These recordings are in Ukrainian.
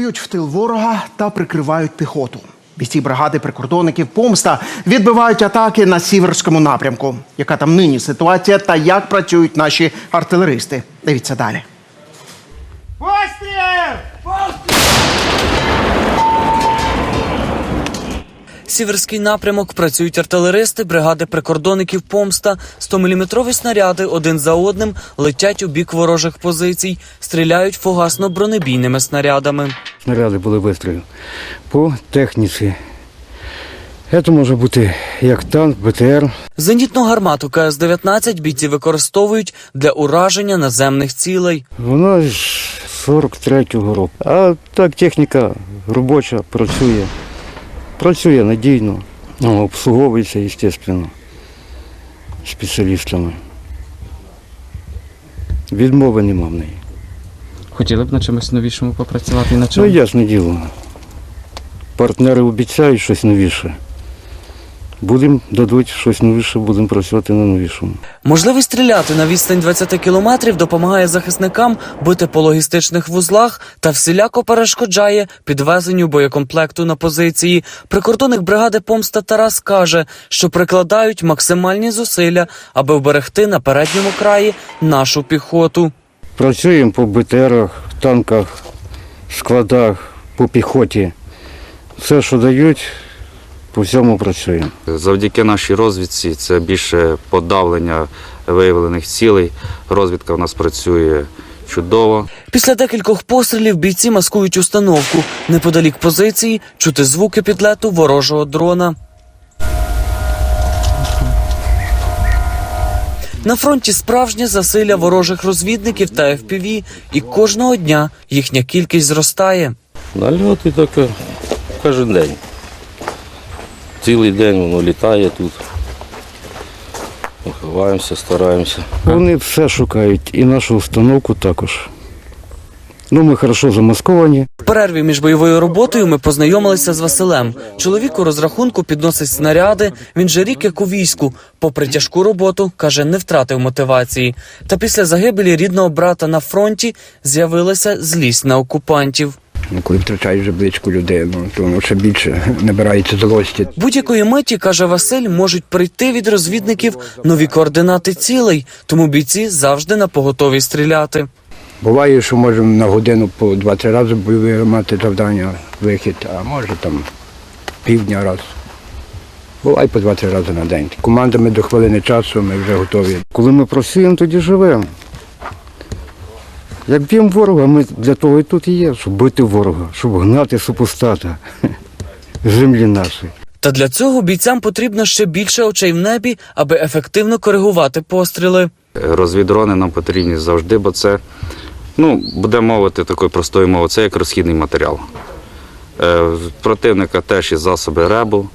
Б'ють в тил ворога та прикривають піхоту. Бійці бригади прикордонників помста відбивають атаки на сіверському напрямку. Яка там нині ситуація та як працюють наші артилеристи? Дивіться далі. Сіверський напрямок працюють артилеристи бригади прикордонників помста. 100-мм снаряди один за одним летять у бік ворожих позицій, стріляють фугасно-бронебійними снарядами. Снаряди були вистріли по техніці. Це може бути як танк, БТР. Зенітну гармату КС-19 бійці використовують для ураження наземних цілей. Вона з 43-го року. А так техніка робоча, працює. Працює надійно. Ну, обслуговується, звісно, спеціалістами. Відмови нема в неї. Хотіли б на чомусь новішому попрацювати і на Ну, чому? ясне діло. Партнери обіцяють щось новіше. Будемо дадуть щось новіше, будемо працювати на новішому. Можливість стріляти на відстань 20 кілометрів допомагає захисникам бити по логістичних вузлах та всіляко перешкоджає підвезенню боєкомплекту на позиції. Прикордонник бригади помста Тарас каже, що прикладають максимальні зусилля, аби вберегти на передньому краї нашу піхоту. Працюємо по БТРах, танках, складах, по піхоті. Все, що дають, по всьому працюємо. Завдяки нашій розвідці це більше подавлення виявлених цілей. Розвідка в нас працює чудово. Після декількох пострілів бійці маскують установку. Неподалік позиції чути звуки підлету ворожого дрона. На фронті справжнє засилля ворожих розвідників та FPV, і кожного дня їхня кількість зростає. Нальоти таке кожен день. Цілий день воно літає тут. Ховаємося, стараємося. Вони все шукають, і нашу установку також. Ну, ми хорошо замасковані. В перерві між бойовою роботою ми познайомилися з Василем. Чоловік у розрахунку підносить снаряди. Він же рік як у війську. Попри тяжку роботу, каже, не втратив мотивації. Та після загибелі рідного брата на фронті з'явилася злість на окупантів. Ну, коли втрачаєш вже близьку людину, то воно ще більше набирається злості. Будь-якої миті, каже Василь, можуть прийти від розвідників нові координати цілей, тому бійці завжди на поготові стріляти. Буває, що можемо на годину по два-три рази мати завдання, вихід, а може там півдня раз. Буває по два-три рази на день. Командами до хвилини часу ми вже готові. Коли ми працюємо, тоді живемо. Як б'ємо ворога, ми для того і тут і є, щоб бити ворога, щоб гнати супостата землі нашої. Та для цього бійцям потрібно ще більше очей в небі, аби ефективно коригувати постріли. Розвідрони нам потрібні завжди, бо це, ну, буде мовити такою простою мовою, це як розхідний матеріал. Е, Противника теж є засоби РЕБу,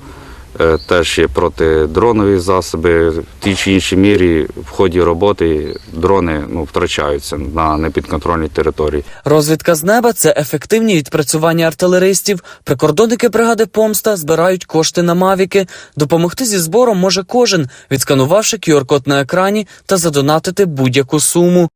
е, теж є протидронові засоби. В тій чи іншій мірі в ході роботи дрони ну, втрачаються на непідконтрольній території. Розвідка з неба це ефективні відпрацювання артилеристів. Прикордонники бригади помста збирають кошти на мавіки. Допомогти зі збором може кожен, відсканувавши QR-код на екрані та задонатити будь-яку суму.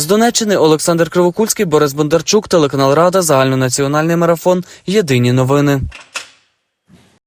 З Донеччини Олександр Кривокульський, Борис Бондарчук, телеканал Рада, загальнонаціональний марафон. Єдині новини.